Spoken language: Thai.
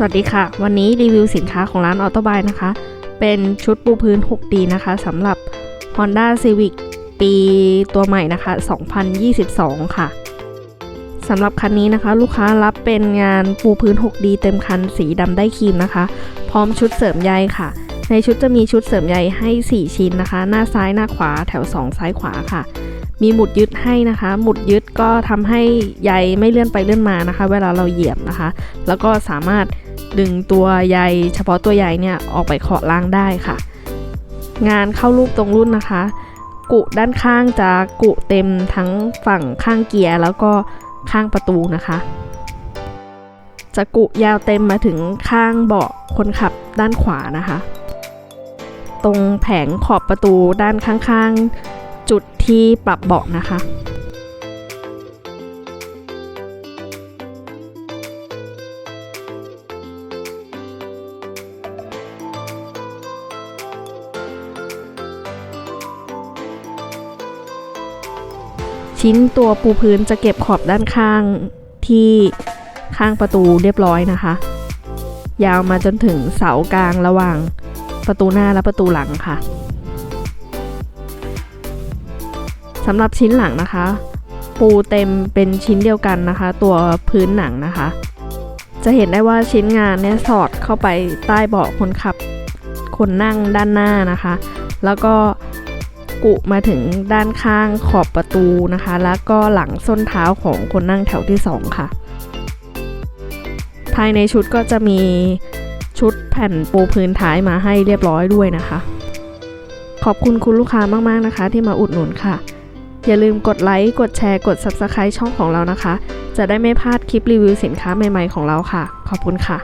สวัสดีค่ะ วันนี้รีวิวสินค้าของร้านออโตบายนะคะ เป็นชุดปูพื้น 6D นะคะสำหรับ Honda Civic ปีตัวใหม่นะคะ 2022 ค่ะสำหรับคันนี้นะคะ ลูกค้ารับเป็นงานปูพื้น 6D เต็มคันสีดำได้ครีมนะคะ พร้อมชุดเสริมใยค่ะ ในชุดจะมีชุดเสริมใยให้ 4 ชิ้นนะคะ หน้าซ้ายหน้าขวาแถว 2 ซ้ายขวาค่ะ มีหมุดยึดให้นะคะ หมุดยึดก็ทำให้ใยไม่เลื่อนไปเลื่อนมานะคะ เวลาเราเหยียบนะคะ แล้วก็สามารถดึงตัวใยเฉพาะตัวใยเนี่ยออกไปเคาะล้างได้ค่ะ งานเข้ารูปตรงรุ่นนะคะ กุด้านข้างจะกุเต็มทั้งฝั่งข้างเกียร์แล้วก็ข้างประตูนะคะ จะกุยาวเต็มมาถึงข้างเบาะคนขับด้านขวานะคะ ตรงแผงขอบประตูด้านข้างๆ ที่ปรับเบาะนะคะชิ้นตัวปูพื้นจะเก็บขอบด้านข้างที่ข้างประตูเรียบร้อยนะคะ ยาวมาจนถึงเสากลางระหว่างประตูหน้าและประตูหลังค่ะ สำหรับชิ้นหลังนะคะ ปูเต็มเป็นชิ้นเดียวกันนะคะ ตัวพื้นหนังนะคะ จะเห็นได้ว่าชิ้นงานเนี่ยสอดเข้าไปใต้เบาะคนขับ คนนั่งด้านหน้านะคะ แล้วก็กุมาถึงด้านข้างขอบประตูนะคะ แล้วก็หลังส้นเท้าของคนนั่งแถวที่ 2 ค่ะ ภายในชุดก็จะมีชุดแผ่นปูพื้นท้ายมาให้เรียบร้อยด้วยนะคะ ขอบคุณคุณลูกค้ามาก ๆ นะคะ ที่มาอุดหนุนค่ะ อย่าลืมกดไลค์ กดแชร์ กด Subscribe ช่องของเรานะคะ จะได้ไม่พลาดคลิปรีวิวสินค้าใหม่ๆของเราค่ะ ขอบคุณค่ะ